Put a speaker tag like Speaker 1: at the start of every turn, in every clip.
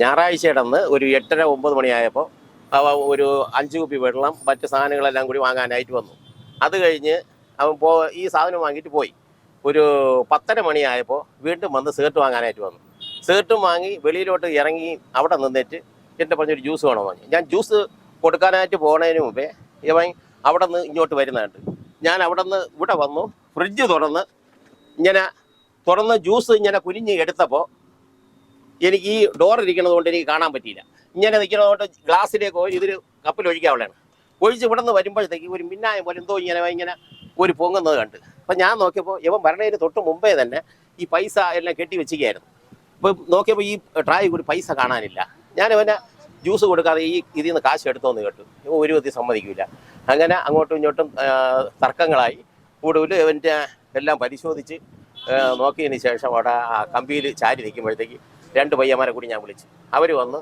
Speaker 1: ഞായറാഴ്ചയുടെ അന്ന് ഒരു എട്ടര ഒമ്പത് മണിയായപ്പോൾ ഒരു അഞ്ച് കുപ്പി വെള്ളം മറ്റ് സാധനങ്ങളെല്ലാം കൂടി വാങ്ങാനായിട്ട് വന്നു. അത് കഴിഞ്ഞ് അവൻ പോ ഈ സാധനം വാങ്ങിയിട്ട് പോയി. ഒരു പത്തര മണിയായപ്പോൾ വീണ്ടും വന്ന് സിഗരറ്റ് വാങ്ങാനായിട്ട് വന്നു. സിഗരറ്റും വാങ്ങി വെളിയിലോട്ട് ഇറങ്ങി അവിടെ നിന്നിട്ട് എന്റെ പറഞ്ഞൊരു ജ്യൂസ് വേണം വാങ്ങി ഞാൻ ജ്യൂസ് കൊടുക്കാനായിട്ട് പോകുന്നതിന് മുമ്പേ ഇവൻ അവിടെ നിന്ന് ഇങ്ങോട്ട് വരുന്നുണ്ട്. ഞാൻ അവിടെ നിന്ന് ഇവിടെ വന്നു ഫ്രിഡ്ജ് തുറന്ന് ഇങ്ങനെ തുറന്ന് ജ്യൂസ് ഇങ്ങനെ കുനിഞ്ഞ് എടുത്തപ്പോൾ എനിക്ക് ഈ ഡോർ ഇരിക്കുന്നത് കൊണ്ട് എനിക്ക് കാണാൻ പറ്റിയില്ല. ഇങ്ങനെ നിൽക്കുന്നത് കൊണ്ട് ഗ്ലാസ്സിലേക്ക് ഇതിൽ കപ്പിൽ ഒഴിക്കാവുള്ളതാണ് ഒഴിച്ച് ഇവിടെ നിന്ന് വരുമ്പോഴത്തേക്ക് ഒരു മിന്നായം പോലെ എന്തോ ഇങ്ങനെ ഇങ്ങനെ ഒരു പൊങ്ങുന്നത് കണ്ട്. അപ്പം ഞാൻ നോക്കിയപ്പോൾ ഇവൻ വരണതിന് തൊട്ട് മുമ്പേ തന്നെ ഈ പൈസ എല്ലാം കെട്ടി വെച്ചിരിക്കുകയായിരുന്നു. ഇപ്പം നോക്കിയപ്പോൾ ഈ ട്രായി കൂടി പൈസ കാണാനില്ല. ഞാൻ ഇവനെ ജ്യൂസ് കൊടുക്കാതെ ഈ ഇതിൽ നിന്ന് കാശ് എടുത്തോന്ന് കേട്ടു. ഒരു വിധത്തിൽ സമ്മതിക്കില്ല അങ്ങനെ അങ്ങോട്ടും ഇങ്ങോട്ടും തർക്കങ്ങളായി. കൂടുതൽ ഇവന്റെ എല്ലാം പരിശോധിച്ച് നോക്കിയതിന് ശേഷം അവിടെ കമ്പിയിൽ ചാരി നിൽക്കുമ്പോഴത്തേക്ക് രണ്ട് പയ്യന്മാരെ കൂടി ഞാൻ വിളിച്ചു. അവർ വന്ന്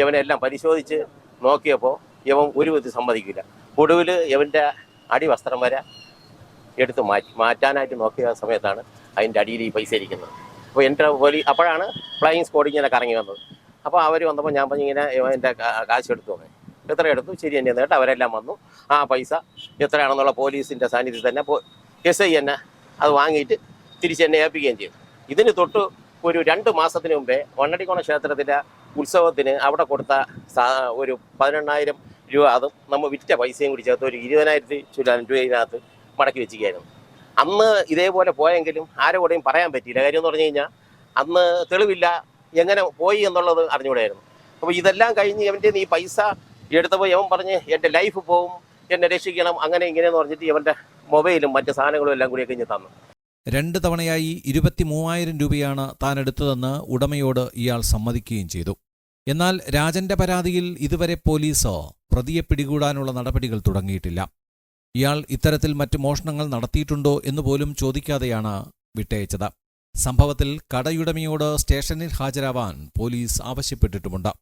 Speaker 1: ഇവനെല്ലാം പരിശോധിച്ച് നോക്കിയപ്പോൾ ഇവൻ ഒരു വിധത്തിൽ സമ്മതിക്കില്ല. ഒടുവിൽ ഇവന്റെ അടിവസ്ത്രം വരെ എടുത്ത് മാറ്റി. മാറ്റാനായിട്ട് നോക്കിയ സമയത്താണ് അതിന്റെ അടിയിൽ ഈ പൈസ ഇരിക്കുന്നത്. അപ്പോൾ എന്റെ പോലീസ് അപ്പോഴാണ് ഫ്ലൈയിങ് സ്ക്വാഡ് ഇങ്ങനെ കറങ്ങി വന്നത്. അപ്പോൾ അവർ വന്നപ്പോൾ ഞാൻ പറഞ്ഞു ഇങ്ങനെ എന്റെ കാശ് എടുത്തു തന്നെ എത്ര എടുത്തു? ശരി എന്നെ നേട്ട് അവരെല്ലാം വന്നു. ആ പൈസ എത്രയാണെന്നുള്ള പോലീസിന്റെ സാന്നിധ്യത്തിൽ തന്നെ എസ് ഐ എന്നെ അത് വാങ്ങിയിട്ട് തിരിച്ച് എന്നെ ഏൽപ്പിക്കുകയും ചെയ്തു. ഇതിന് തൊട്ട് ഒരു രണ്ട് മാസത്തിന് മുമ്പേ വണ്ണടിക്കോണ ക്ഷേത്രത്തിലെ ഉത്സവത്തിന് അവിടെ കൊടുത്ത ഒരു പതിനെണ്ണായിരം രൂപ. അതും നമ്മൾ വിറ്റ പൈസയും കൂടി ചേർത്ത് ഒരു ഇരുപതിനായിരത്തി ചുറ്റാൻ രൂപയിനകത്ത് മടക്കി വെച്ചിരിക്കുകയായിരുന്നു. അന്ന് ഇതേപോലെ പോയെങ്കിലും ആരോടെയും പറയാൻ പറ്റിയില്ല. കാര്യം എന്ന് പറഞ്ഞു കഴിഞ്ഞാൽ അന്ന് തെളിവില്ല എങ്ങനെ പോയി എന്നുള്ളത് അറിഞ്ഞുകൂടായിരുന്നു. അപ്പോൾ ഇതെല്ലാം കഴിഞ്ഞ് ഇവന്റെ ഈ പൈസ എടുത്തപ്പോൾ ഇവൻ പറഞ്ഞ് എന്റെ ലൈഫ് പോവും എന്നെ രക്ഷിക്കണം അങ്ങനെ ഇങ്ങനെയെന്ന് പറഞ്ഞിട്ട് ഇവന്റെ മൊബൈലും മറ്റ് സാധനങ്ങളും എല്ലാം കൂടി കഴിഞ്ഞ് തന്നു.
Speaker 2: രണ്ട് തവണയായി ഇരുപത്തി മൂവായിരം രൂപയാണ് താൻ എടുത്തതെന്ന് ഉടമയോട് ഇയാൾ സമ്മതിക്കുകയും ചെയ്തു. എന്നാൽ രാജന്റെ പരാതിയിൽ ഇതുവരെ പോലീസ് പ്രതിയെ പിടികൂടാനുള്ള നടപടികൾ തുടങ്ങിയിട്ടില്ല. ഇയാൾ ഇത്തരത്തിൽ മറ്റ് മോഷണങ്ങൾ നടത്തിയിട്ടുണ്ടോ എന്നുപോലും ചോദിക്കാതെയാണ് വിട്ടയച്ചത്. സംഭവത്തിൽ കടയുടമയോട് സ്റ്റേഷനിൽ ഹാജരാവാൻ പോലീസ് ആവശ്യപ്പെട്ടിട്ടുമുണ്ട്.